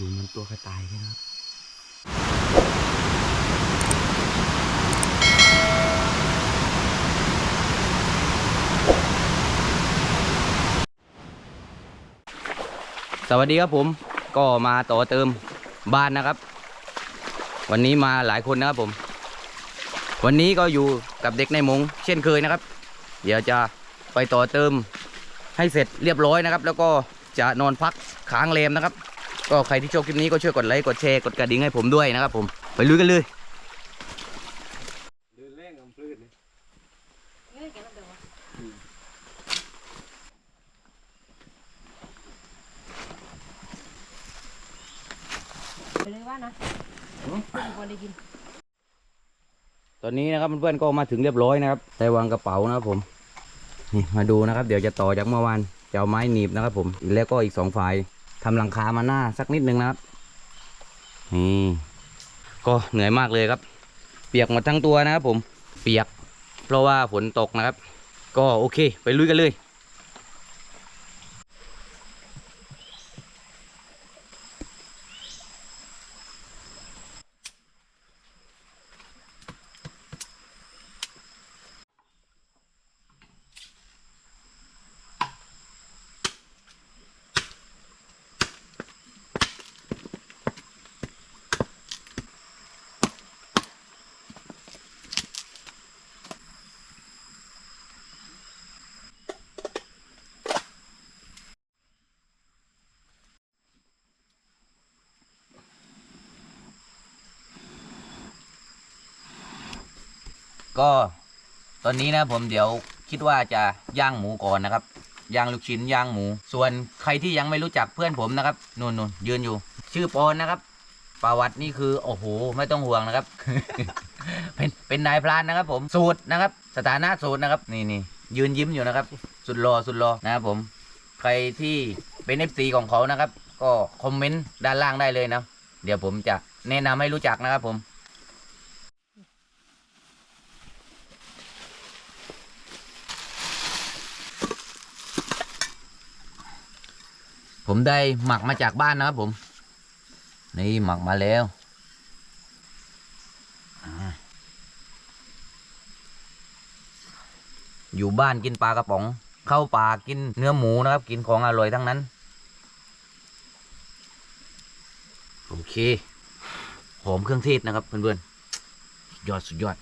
อยู่เหมันตัวกระต่ายเลยนะครับสวัสดีครับผมก็มาต่อเติมบ้านนะครับ วันนี้มาหลายคนนะครับผม วันนี้ก็อยู่กับเด็กในมงเช่นเคยนะครับ เดี๋ยวจะไปต่อเติมให้เสร็จเรียบร้อยนะครับ แล้วก็จะนอนพักค้างเลมนะครับ ก็ใครที่ชอบคลิปนี้ก็ช่วยกดไลค์กดแชร์กดกระดิ่งให้ผมด้วยนะครับผมไปลุยกันเลยเดินแรงกำพืชเลยเอ้ยแกนั่นเดี๋ยววะไปเลยว่านะพอได้กินตอนนี้นะครับเพื่อนๆก็มาถึงเรียบร้อยนะครับใส่วางกระเป๋านะครับผมนี่มาดูนะครับ เดี๋ยวจะต่อจากเมื่อวานจะเอาไม้หนีบนะครับผมอีกแล้วก็อีกสองฝ่าย ทำหลังคามาหน้าสักนิดนึงนะครับนี่ก็เหนื่อยมากเลยครับ เปียกหมดทั้งตัวนะครับผมเปียก เพราะว่าฝนตกนะครับ ก็โอเค ไปลุยกันเลย ก็ตอนนี้นะผมเดี๋ยวคิดว่าจะย่างหมูก่อนนะครับย่างลูกชิ้นย่างหมู ส่วนใครที่ยังไม่รู้จักเพื่อนผมนะครับนู่นนู่นยืนอยู่ ชื่อปอนนะครับ ประวัตินี่คือโอ้โหไม่ต้องห่วงนะครับ เป็นเป็นนายพรานนะครับ ผมสูตรนะครับ สถานะสูตรนะครับนี่นี่ยืนยิ้มอยู่นะครับ สุดรอสุดรอนะครับผม ใครที่เป็นเอฟซีของเขานะครับ ก็คอมเมนต์ด้านล่างได้เลยนะ เดี๋ยวผมจะแนะนำให้รู้จักนะครับผม ผมได้หมักมาจากบ้านนะครับผม นี่หมักมาแล้วอยู่บ้านกินปลากระป๋อง เข้าป่ากินเนื้อหมูนะครับ กินของอร่อยทั้งนั้น โอเค หอมเครื่องเทศนะครับเพื่อนๆยอดสุดยอด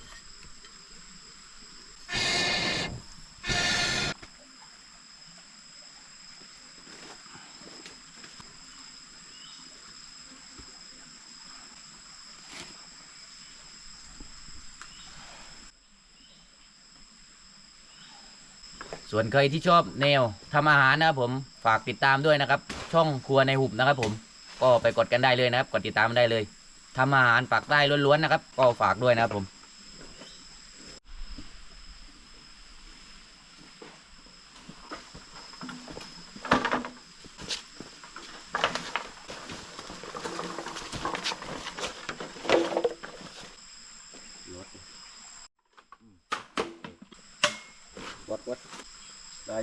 ส่วนใครที่ชอบแนวทำอาหารนะครับผมฝากติดตามด้วยนะครับ ช่องครัวในหุบนะครับ ผมก็ไปกดกันได้เลยนะครับ กดติดตามได้เลยทำอาหารปากใต้ล้วนๆนะครับ ก็ฝากด้วยนะครับผมวัดวัด ได้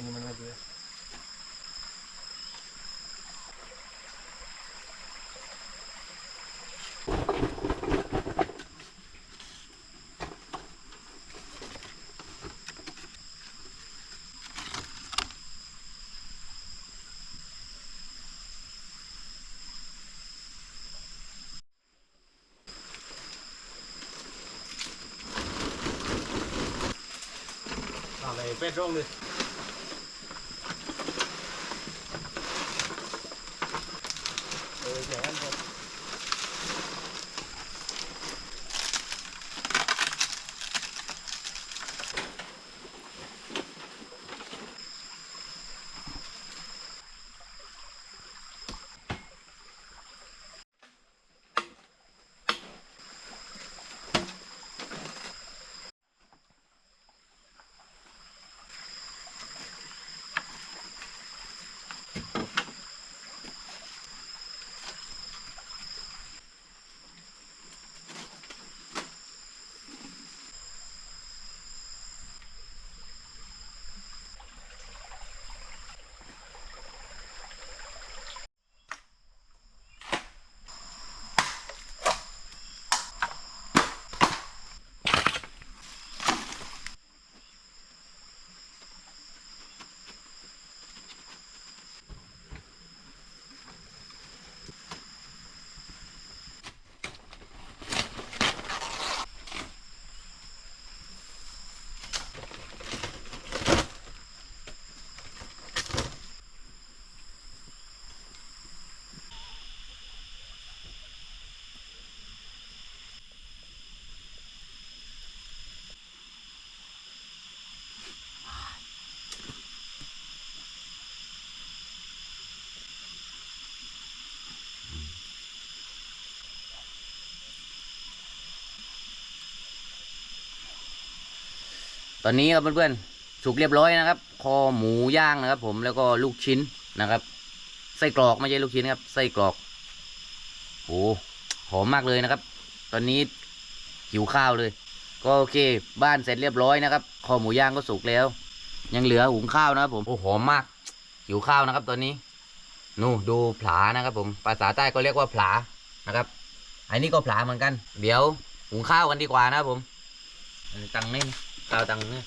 nie mam nadzieję. Ale wężony ตอนนี้ครับเพื่อนๆสุกเรียบร้อยนะครับ คอหมูย่างนะครับ ผมแล้วก็ลูกชิ้นนะครับ ไส้กรอกไม่ใช่ลูกชิ้นครับ ไส้กรอกโอ้หอมมากเลยนะครับ ตอนนี้หิวข้าวเลย ก็โอเค บ้านเสร็จเรียบร้อยนะครับ คอหมูย่างก็สุกแล้ว ยังเหลือหุงข้าวนะครับ ผมโอ้หอมมาก หิวข้าวนะครับ ตอนนี้นู่ดูผลานะครับ ผมภาษาใต้ก็เรียกว่าผลานะครับอันนี้ก็ผลาเหมือนกัน เดี๋ยวหุงข้าวกันดีกว่านะครับผมตังนี่ ตาวตังเนี่ย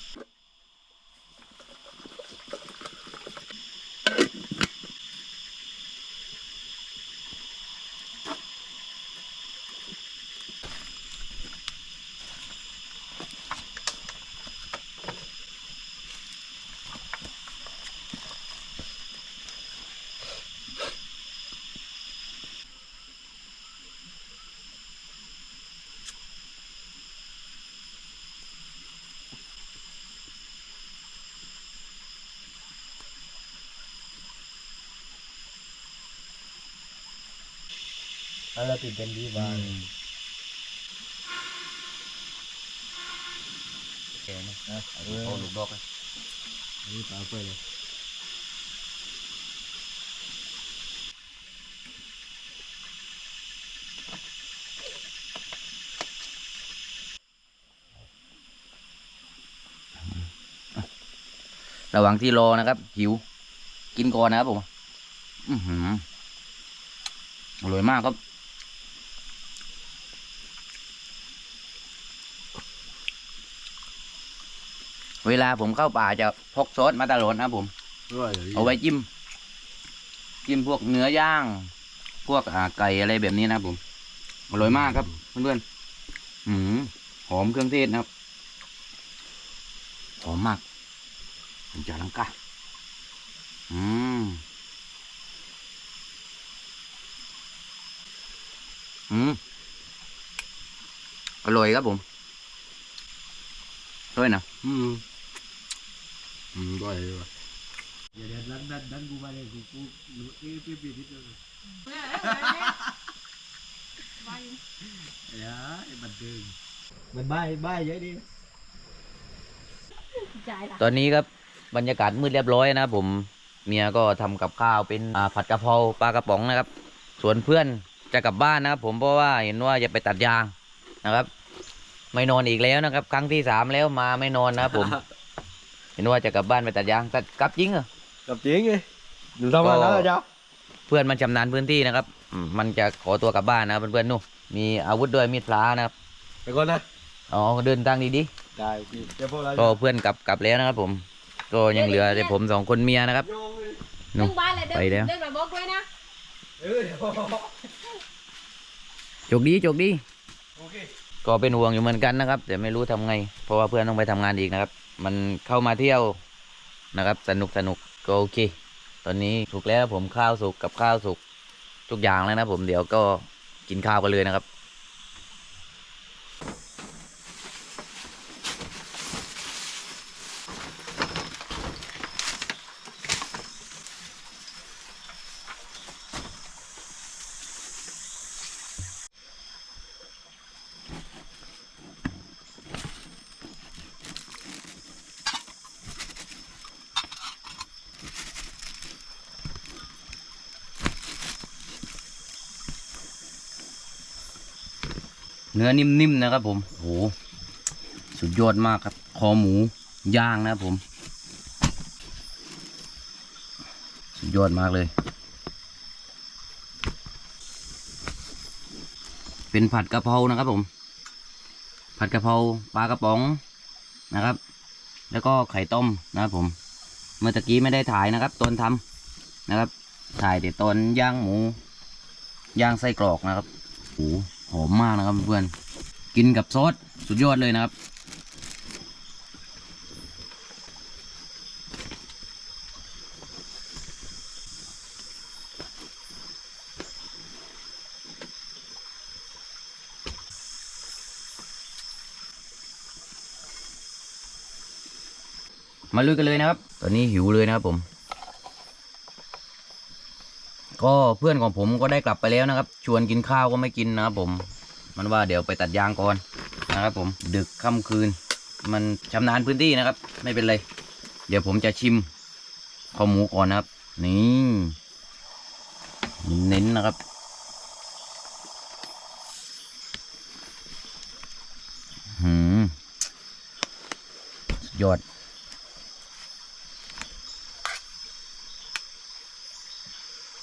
ะไรติดเป็นดีบ้างโอเคนะนะเอาลูกโป่งลูกดอกนะอันนี้ตาไปเลยระหว่างที่รอนะครับ หิว กินก่อนนะครับผม อือหืออร่อยมากครับ เวลาผมเข้าป่าจะพกซอสมาตลอดนะครับผม ด้วยเอาไว้จิ้ม จิ้มพวกเนื้อย่าง พวกอ่าไก่อะไรแบบนี้นะครับผม อร่อยมากครับเพื่อนๆอืมหอมเครื่องเทศนะครับ หอมมากผมจะลังกาอืม อืม อร่อยครับผมด้วยนะ อืม อืมด้วยวยเดี๋ยวเดี๋ยวดันดันดันกูมาเลยกูกูหนูเอ้ยพี่พี่นิดเดียวเดี๋ยวไอ้บันเทิงมันบ้ายบ้ายเยอะดิจ่ายละตอนนี้ครับบรรยากาศมืดเรียบร้อยนะครับผมเมียก็ทำกับข้าวเป็นผัดกะเพราปลากระป๋องนะครับ ส่วนเพื่อนจะกลับบ้านนะครับ ผมเพราะว่าเห็นว่าจะไปตัดยางนะครับ ไม่นอนอีกแล้วนะครับ ครั้งที่สามแล้วมาไม่นอนนะครับผม เห็นว่าจะกลับบ้านไปตัดยางตัดกลับจริงเหรอ กับจริงไงหนูทำงานแล้วจ้ะเพื่อนมันชำนาญพื้นที่นะครับอืมมันจะขอตัวกลับบ้านนะครับเพื่อนๆนู่นมีอาวุธด้วยมีดพลานะครับไปก่อนนะ อ๋อเดินทางดีได้พี่เดี๋ยวพวกเราๆก็เพื่อนกลับกลับแล้วนะครับ ผม ก็ยังเหลือแต่ผมสองคนเมียนะครับ โยงเลยนู่เรื่อนงบ้านเลยเดินไปแล้ว เดินมาบอกด้วยนะ เออเดี๋ยวจกดีจกดี โอเค ก็เป็นห่วงอยู่เหมือนกันนะครับ แต่ไม่รู้ทำไง เพราะว่าเพื่อนต้องไปทำงานอีกนะครับ มันเข้ามาเที่ยวนะครับ สนุกสนุกก็โอเค ตอนนี้ถูกแล้วผมข้าวสุกกับข้าวสุกทุกอย่างแล้วนะผมเดี๋ยวก็กินข้าวกันเลยนะครับ นื้อนิ่มๆนะครับ ผมโหสุดยอดมากครับ คอหมูย่างนะครับผม สุดยอดมากเลย เป็นผัดกะเพรานะครับผม ผัดกะเพราปลากระป๋องนะครับ แล้วก็ไข่ต้มนะครับผม เมื่อตะกี้ไม่ได้ถ่ายนะครับตอนทำนะครับ ถ่ายแต่ตอนย่างหมู ย่างไส้กรอกนะครับโอ้ หอมมากนะครับเพื่อนกินกับซอสสุดยอดเลยนะครับ มาลุยกันเลยนะครับ ตอนนี้หิวเลยนะครับผม ก็เพื่อนของผมก็ได้กลับไปแล้วนะครับ ชวนกินข้าวก็ไม่กินนะครับผม มันว่าเดี๋ยวไปตัดยางก่อนนะครับผมดึกค่ำคืน มันชำนาญพื้นที่นะครับ ไม่เป็นไร เดี๋ยวผมจะชิมข้าวหมูก่อนนะครับ นี่เน้นนะครับหืมยอด ห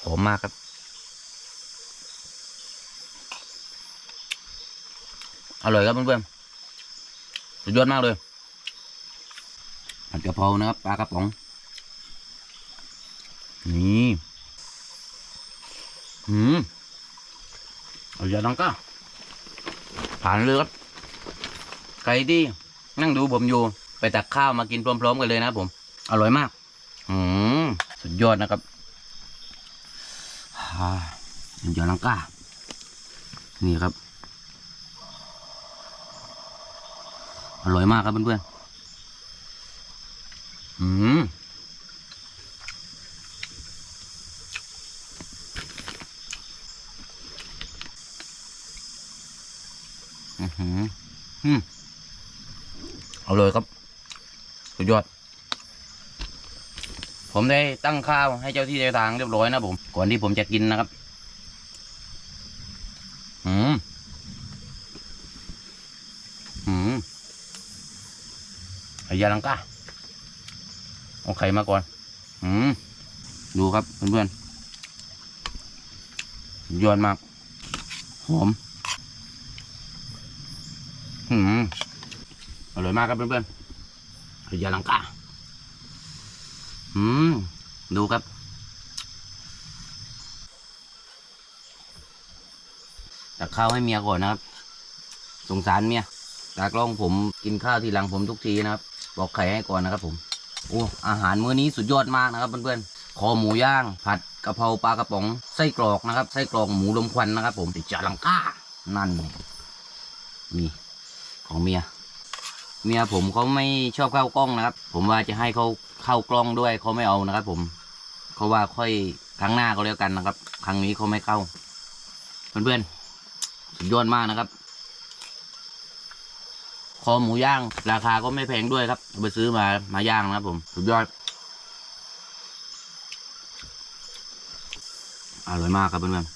อ มมากครับ อร่อยครับเพื่อนๆสุดยอดมากเลยผัดกะเพรานะครับปลากระป๋อง นี่หืมเอาอย่าดังก้าผ่านเลยครับใครที่นั่งดูผมอยู่ ไปตักข้าวมากินพร้อม ๆ กันเลยนะครับผม อร่อยมาก อืม สุดยอดนะครับ อ่าอย่าลังกานี่ครับ อร่อยมากครับเพื่อนๆอืมอือหืออืมอร่อยครับ สุดยอด ผมได้ตั้งข้าวให้เจ้าที่เจ้าทางเรียบร้อยนะผม ก่อนที่ผมจะกินนะครับ อืม อืมไอ้ยาลังกาเอาไข่มาก่อน อืม ดูครับเพื่อนๆยอดมาก หอม อืม อร่อยมากครับเพื่อนๆไอ้ยาลังกา อืม ดูครับ ตักข้าวให้เมียก่อนนะครับ สงสารเมียตากล้องผมกินข้าวทีหลังผมทุกทีนะครับ บอกไข่ให้ก่อนนะครับ ผม โอ้อาหารมื้อนี้สุดยอดมากนะครับเพื่อนๆ คอหมูย่าง ผัดกะเพราปลากระป๋อง ไส้กรอกนะครับ ไส้กรอกหมูลมควันนะครับ ผมติดจาลังก้า นั่นนี่ของเมีย เมียผมเขาไม่ชอบเข้ากล้องนะครับ ผมว่าจะให้เขา เข้ากล้องด้วยเขาไม่เอานะครับ ผมเขาว่าค่อยครั้งหน้าก็แล้วกันนะครับ ครั้งนี้เขาไม่เข้า เพื่อนๆสุดยอดมากนะครับ คอหมูย่าง ราคาก็ไม่แพงด้วยครับไปซื้อมามาย่างนะครับผมสุดยอดอร่อยมากครับเพื่อนๆ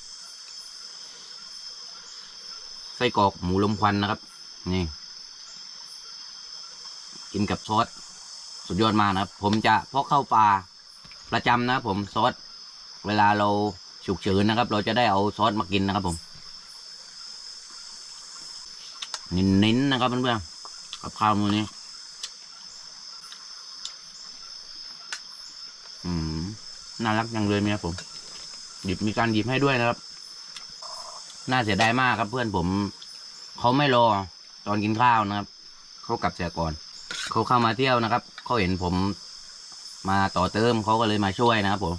ไส้กรอกหมูลมควันนะครับ นี่ กินกับซอส สุดยอดมากนะครับ ผมจะพกเข้าปลาประจำนะครับผมซอสเวลาเราฉุกเฉินนะครับ เราจะได้เอาซอสมากินนะครับผมเน้นๆนะครับเพื่อนๆกับข้าวมือนี้อืมน่ารักจังเลยเมียผมหยิบมีการหยิบให้ด้วยนะครับ น่าเสียดายมากครับเพื่อนผมเขาไม่รอตอนกินข้าวนะครับเขากลับเสียก่อนเขาเข้ามาเที่ยวนะครับ เขาเห็นผมมาต่อเติมเขาก็เลยมาช่วยนะครับ ผม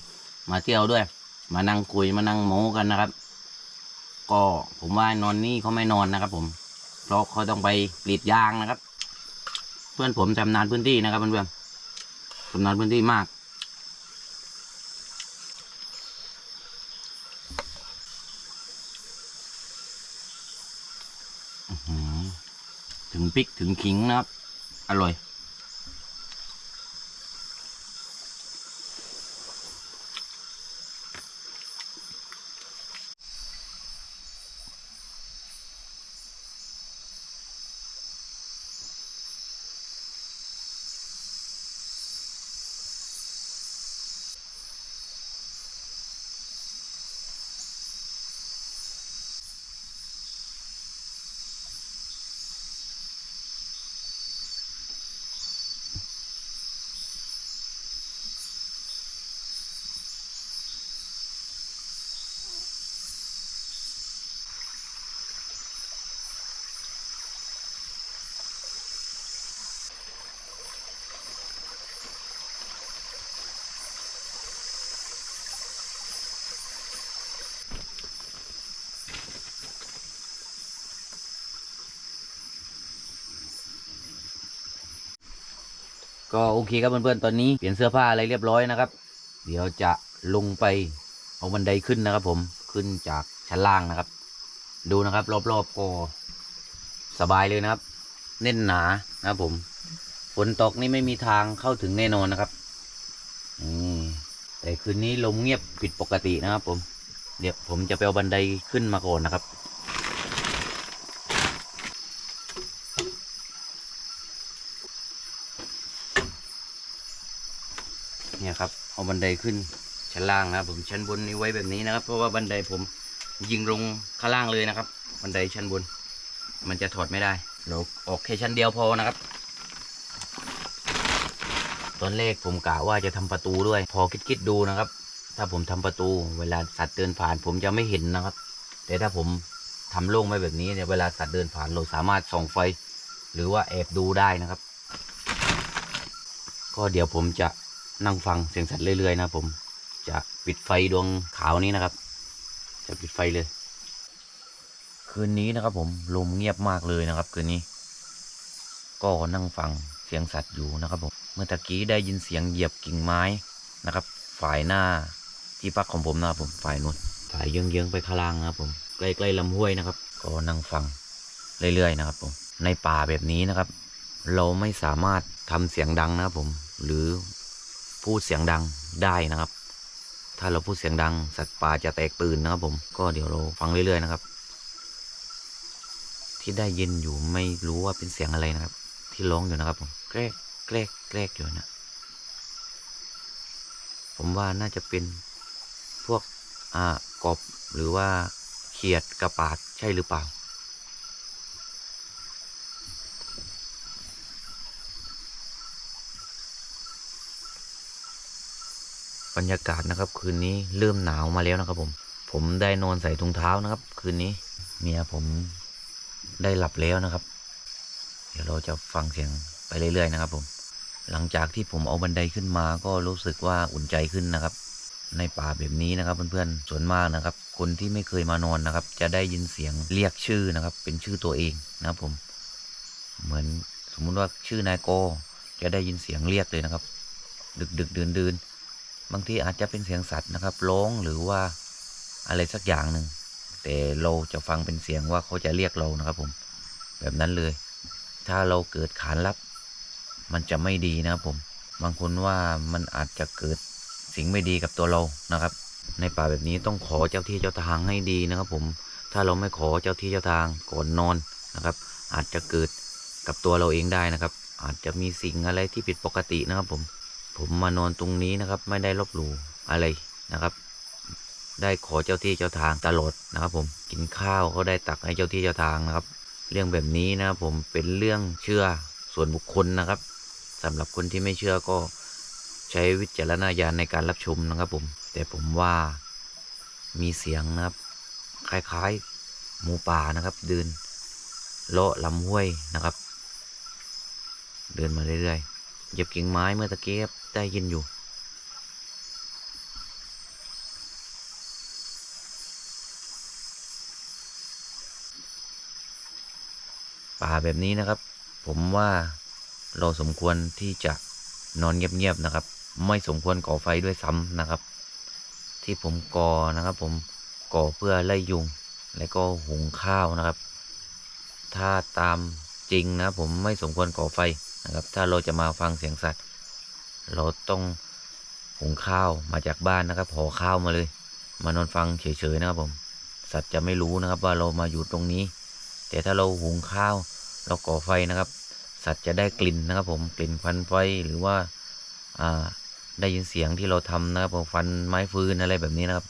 มาเที่ยวด้วย มานั่งคุยมานั่งโม้กันนะครับ ก็ผมว่านอนนี่เขาไม่นอนนะครับ ผม เพราะเขาต้องไปกรีดยางนะครับ เพื่อนผมชำนาญพื้นที่นะครับเพื่อนๆชำนาญพื้นที่มากถึงพริกถึงขิงนะครับ อร่อย ก็โอเคครับเพื่อนๆ ตอนนี้เปลี่ยนเสื้อผ้าอะไรเรียบร้อยนะครับ เดี๋ยวจะลงไปเอาบันไดขึ้นนะครับ ผม ขึ้นจากชั้นล่างนะครับ ดูนะครับ รอบๆก็สบายเลยนะครับ เน่นหนานะครับผม ฝนตกนี่ไม่มีทางเข้าถึงแน่นอนนะครับนี่แต่คืนนี้ลมเงียบผิดปกตินะครับ ผม เดี๋ยวผมจะไปเอาบันไดขึ้นมาก่อนนะครับ เอาบันไดขึ้นชั้นล่างนะครับผมชั้นบนนี้ไว้แบบนี้นะครับ เพราะว่าบันไดผมยิงลงข้างล่างเลยนะครับ บันไดชั้นบน มันจะถอดไม่ได้เราออกแค่ชั้นเดียวพอนะครับ ตอนแรกผมกะว่าจะทำประตูด้วย พอคิดๆดูนะครับ ถ้าผมทำประตูเวลาสัตว์เดินผ่านผมจะไม่เห็นนะครับ แต่ถ้าผมทำโล่งไว้แบบนี้เนี่ยเวลาสัตว์เดินผ่านเราสามารถส่องไฟ หรือว่าแอบดูได้นะครับ ก็เดี๋ยวผมจะ นั่งฟังเสียงสัตว์เรื่อยๆนะผม จะปิดไฟดวงขาวนี้นะครับ จะปิดไฟเลย คืนนี้นะครับ ผมลมเงียบมากเลยนะครับ คืนนี้ ก็นั่งฟังเสียงสัตว์อยู่นะครับผมเมื่อตะกี้ได้ยินเสียงเหยียบกิ่งไม้นะครับ ฝ่ายหน้าที่พักของผมนะครับผมฝ่ายนู้นฝ่ายเยื้องๆไปข้างล่างนะครับ ผมใกล้ๆลำห้วยนะครับ ก็นั่งฟังเรื่อยๆนะครับ ผมในป่าแบบนี้นะครับ เราไม่สามารถทำเสียงดังนะครับผม หรือ พูดเสียงดังได้นะครับ ถ้าเราพูดเสียงดัง สัตว์ป่าจะแตกตื่นนะครับ ผมก็เดี๋ยวเราฟังเรื่อย ๆ นะครับ ที่ได้ยินอยู่ไม่รู้ว่าเป็นเสียงอะไรนะครับ ที่ร้องอยู่นะครับ ผมแกรกแกรกแกรกอยู่นะ ผมว่าน่าจะเป็นพวกอ่ากบหรือว่าเขียดกระปาดใช่หรือเปล่า บรรยากาศนะครับ คืนนี้เริ่มหนาวมาแล้วนะครับ ผม ผมได้นอนใส่ถุงเท้านะครับ คืนนี้เมียผมได้หลับแล้วนะครับ เดี๋ยวเราจะฟังเสียงไปเรื่อยๆนะครับ ผม หลังจากที่ผมเอาบันไดขึ้นมาก็รู้สึกว่าอุ่นใจขึ้นนะครับ ในป่าแบบนี้นะครับ เพื่อนๆส่วนมากนะครับ คนที่ไม่เคยมานอนนะครับ จะได้ยินเสียงเรียกชื่อนะครับ เป็นชื่อตัวเองนะครับผม เหมือนสมมุติว่าชื่อนายโกจะได้ยินเสียงเรียกเลยนะครับ ดึกดึกๆดื่นดื่น บางทีอาจจะเป็นเสียงสัตว์นะครับร้องหรือว่าอะไรสักอย่างหนึ่งแต่เราจะฟังเป็นเสียงว่าเขาจะเรียกเรานะครับผมแบบนั้นเลย ถ้าเราเกิดขานรับ มันจะไม่ดีนะครับผม บางคนว่ามันอาจจะเกิดสิ่งไม่ดีกับตัวเรานะครับ ในป่าแบบนี้ต้องขอเจ้าที่เจ้าทางให้ดีนะครับ ผม ถ้าเราไม่ขอเจ้าที่เจ้าทางก่อนนอนนะครับ อาจจะเกิดกับตัวเราเองได้นะครับ อาจจะมีสิ่งอะไรที่ผิดปกตินะครับผม ผมมานอนตรงนี้นะครับ ไม่ได้ลบหลู่อะไรนะครับ ได้ขอเจ้าที่เจ้าทางตลอดนะครับ ผมกินข้าวก็ได้ตักให้เจ้าที่เจ้าทางนะครับ เรื่องแบบนี้นะครับผมเป็นเรื่องเชื่อส่วนบุคคลนะครับสำหรับคนที่ไม่เชื่อก็ใช้วิจารณญาณในการรับชมนะครับผม แต่ผมว่ามีเสียงนะครับ คล้ายๆหมูป่านะครับ เดินเลาะลำห้วยนะครับ เดินมาเรื่อยๆเหยียบกิ่งไม้เมื่อตะเกี้ครับ ได้ยินอยู่ ป่าแบบนี้นะครับ ผมว่าเราสมควรที่จะนอนเงียบๆนะครับ ไม่สมควรก่อไฟด้วยซ้ำนะครับ ที่ผมก่อนะครับ ผมก่อเพื่อไล่ยุง และก็หุงข้าวนะครับ ถ้าตามจริงนะผมไม่สมควรก่อไฟนะครับ ถ้าเราจะมาฟังเสียงสัตว์ เราต้องหุงข้าวมาจากบ้านนะครับห่อข้าวมาเลย มานอนฟังเฉยๆนะครับผม สัตว์จะไม่รู้นะครับว่าเรามาอยู่ตรงนี้ แต่ถ้าเราหุงข้าวเราก่อไฟนะครับ สัตว์จะได้กลิ่นนะครับผมกลิ่นควันไฟหรือว่าอ่าได้ยินเสียงที่เราทำนะครับผมฟันไม้ฟืนอะไรแบบนี้นะครับ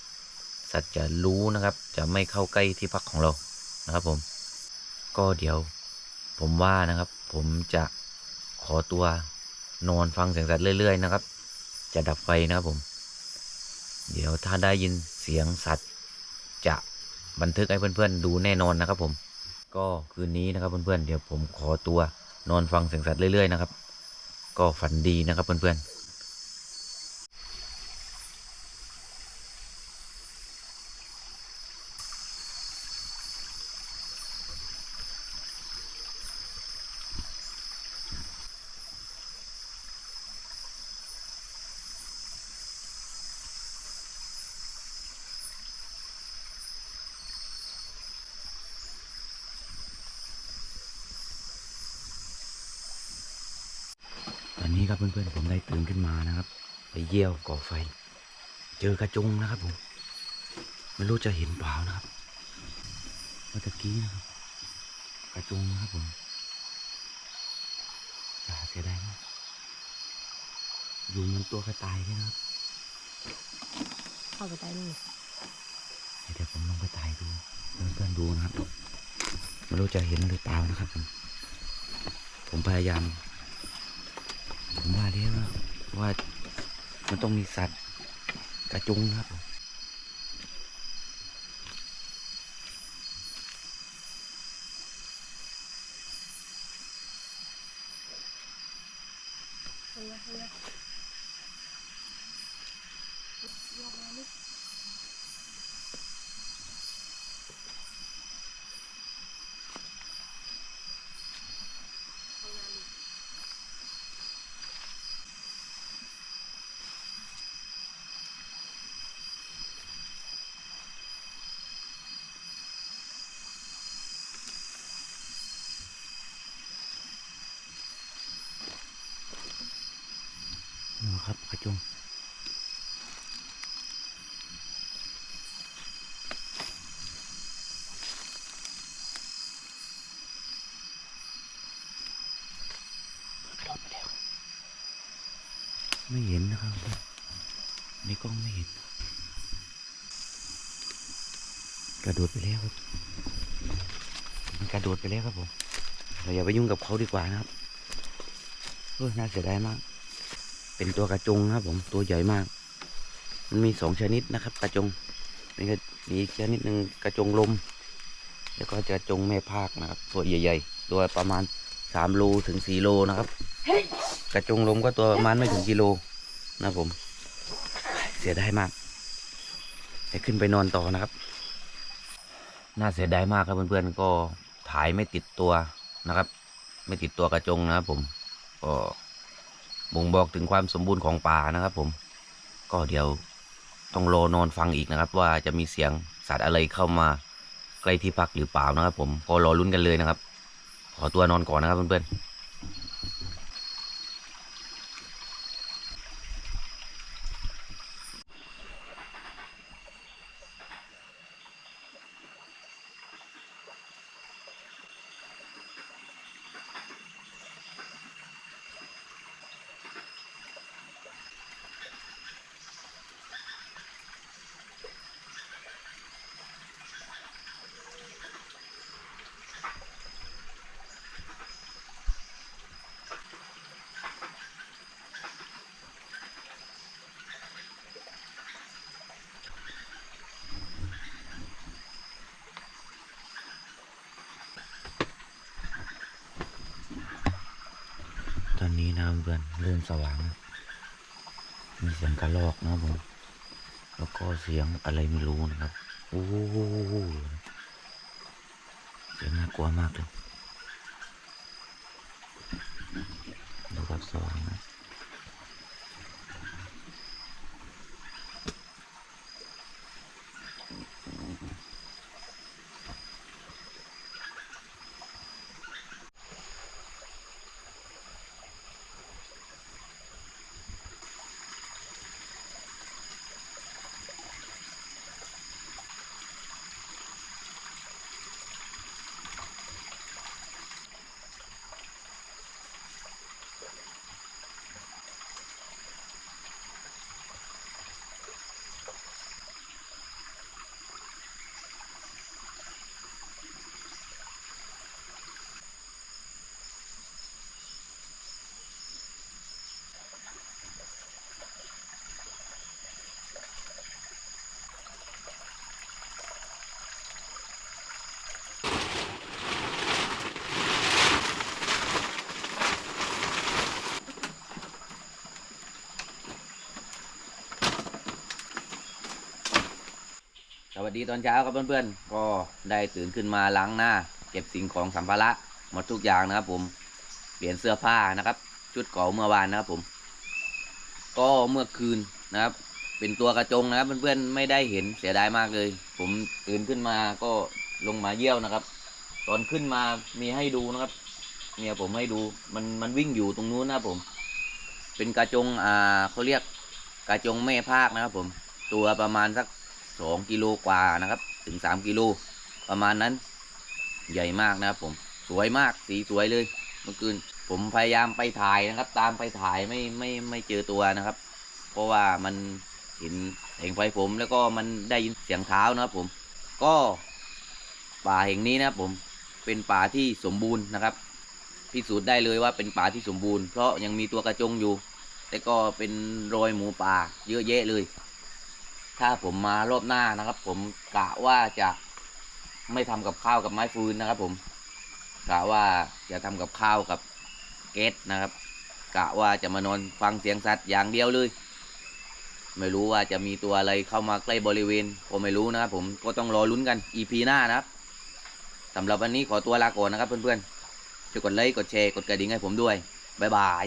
สัตว์จะรู้นะครับ จะไม่เข้าใกล้ที่พักของเรานะครับผม ก็เดี๋ยวผมว่านะครับ ผมจะขอตัว นอนฟังเสียงสัตว์เรื่อย ๆ นะครับ จะดับไฟนะครับผม เดี๋ยวถ้าได้ยินเสียงสัตว์ จะบันทึกให้เพื่อนๆดูแน่นอนนะครับ ผม ก็คืนนี้นะครับเพื่อนๆเดี๋ยวผมขอตัวนอนฟังเสียงสัตว์เรื่อย ๆ นะครับ ก็ฝันดีนะครับเพื่อนๆ ตอนนี้ครับเพื่อนๆผมได้ตื่นขึ้นมานะครับ ไปเยี่ยว ก่อไฟ เจอกระจุงนะครับผมไม่รู้จะเห็นเปล่านะครับเมื่อตะกี้นะครับ กระจุงนะครับผมอย่าเสียดายมากอยู่เหมันตัวกระต่ายเลยนะครับเข้าไปใต้นี่เดี๋ยวผมลองไปถ่ายดูเพื่อนๆดูนะครับไม่รู้จะเห็นหรือเปล่านะครับผมผมพยายาม ผมว่าแล้วนะว่า มันต้องมีสัตว์กระจุงครับผม เห็นไหมเห็นไหมยกมานิด นะครับกระจุงกระโดดไปแล้วไม่เห็นนะครับในกล้องไม่เห็น กระโดดไปแล้วครับมันกระโดดไปแล้วครับผมเราอย่าไปยุ่งกับเขาดีกว่านะครับเออน่าเสียดายมาก เป็นตัวกระจงนะครับ ผมตัวใหญ่มาก มันมีสองชนิดนะครับ กระจงนี่ก็มีอีกชนิดหนึ่งกระจงลม แล้วก็กระจงแม่ภาคนะครับ ตัวใหญ่ๆ ตัวประมาณสามโลถึงสี่โลนะครับ กระจงลมก็ตัวประมาณไม่ถึงกิโลนะครับผม เสียดายมากจะขึ้นไปนอนต่อนะครับ น่าเสียดายมากครับเพื่อนๆก็ถ่ายไม่ติดตัวนะครับ ไม่ติดตัวกระจงนะครับผมก็ บ่งบอกถึงความสมบูรณ์ของป่านะครับ ผม ก็เดี๋ยวต้องรอนอนฟังอีกนะครับ ว่าจะมีเสียงสัตว์อะไรเข้ามาใกล้ที่พักหรือเปล่านะครับ ผมก็รอลุ้นกันเลยนะครับ ขอตัวนอนก่อนนะครับเพื่อนๆ ตอนนี้นะเพื่อนเริ่มสว่าง มีเสียงกระลอกนะผมแล้วก็เสียงอะไรไม่รู้นะครับโอ้เสียงน่ากลัวมากเลยดูครับสว่างนะ วัสดีตอนเช้าครับเพื่อนๆ ก็ได้ตื่นขึ้นมาล้างหน้า เก็บสิ่งของสัมภาระหมดทุกอย่างนะครับ ผม เปลี่ยนเสื้อผ้านะครับ ชุดเก่าเมื่อวานนะครับผม ก็เมื่อคืนนะครับ เป็นตัวกระจงนะครับเพื่อนๆไม่ได้เห็นเสียดายมากเลย ผมตื่นขึ้นมาก็ลงมาเยี่ยวนะครับ ตอนขึ้นมามีให้ดูนะครับ เนี่ยผมให้ดูมันมันวิ่งอยู่ตรงนู้นนะผม เป็นกระจงอ่าเขาเรียกกระจงแม่ภาคนะครับ ผม ตัวประมาณสัก สองกิโลกว่านะครับ ถึงสามกิโลประมาณนั้น ใหญ่มากนะครับผมสวยมากสีสวยเลยเมื่อคืนผมพยายามไปถ่ายนะครับ ตามไปถ่ายไม่ไม่ไม่เจอตัวนะครับ เพราะว่ามันเห็นแสงไฟผมแล้วก็มันได้ยินเสียงเท้านะครับผมก็ป่าแห่งนี้นะครับผมเป็นป่าที่สมบูรณ์นะครับ พิสูจน์ได้เลยว่าเป็นป่าที่สมบูรณ์เพราะยังมีตัวกระจงอยู่ แต่ก็เป็นรอยหมูป่าเยอะแยะเลย ถ้าผมมารอบหน้านะครับ ผมกะว่าจะไม่ทำกับข้าวกับไม้ฟืนนะครับ ผมกะว่าจะทำกับข้าวกับเกสนะครับกะว่าจะมานอนฟังเสียงสัตว์อย่างเดียวเลย ไม่รู้ว่าจะมีตัวอะไรเข้ามาใกล้บริเวณก็ไม่รู้นะครับผมก็ต้องรอลุ้นกัน EP หน้านะครับสำหรับวันนี้ขอตัวลาก่อนนะครับเพื่อนๆช่วยกดไลค์กดแชร์กดกระดิ่งให้ผมด้วยบ๊ายบาย